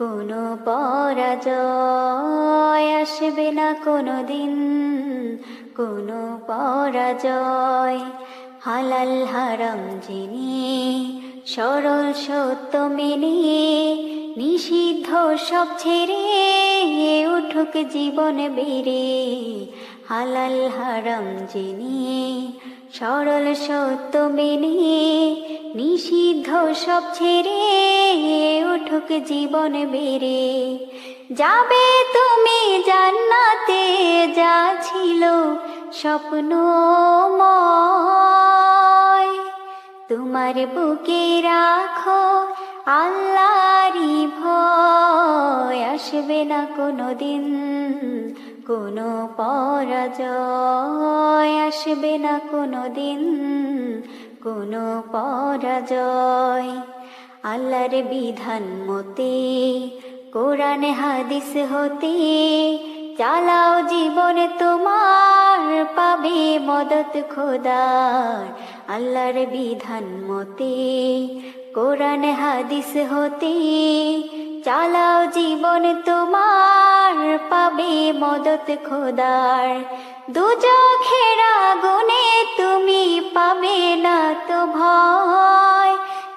কোনো পরাজয় আসবে না কোনো দিন কোনো পরাজয় হালাল হারাম জেনে, সরল সত্য মেনে, নিষিদ্ধ সব ছেড়ে উঠুক জীবন বেড়ে। হালাল হারাম জেনে, সরল সত্য মেনে নিষিদ্ধ সব ছেড়ে উঠুক জীবন বেড়ে। যাবে তুমি জান্নাতে, যা ছিল স্বপ্নময় তোমার বুকে রাখো আল্লাহরই ভয়, আসবে না কোনো দিন কোনো পরাজয়, আসবে না কোনো দিন কোনো পরাজয়। আল্লাহর বিধান মতে, কোরআন হাদিস হতে, চালাও জীবনে তোমার, পাবে মদত খোদার। আল্লাহর বিধান মতে, কোরআন হাদিস হতে, চালাও জীবন তোমার, পাবে মদত খোদার। দুজখেরা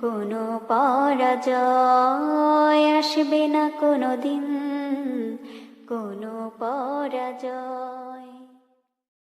কোনো পরাজয় আসবে না কোনো দিন কোনো পরাজয়।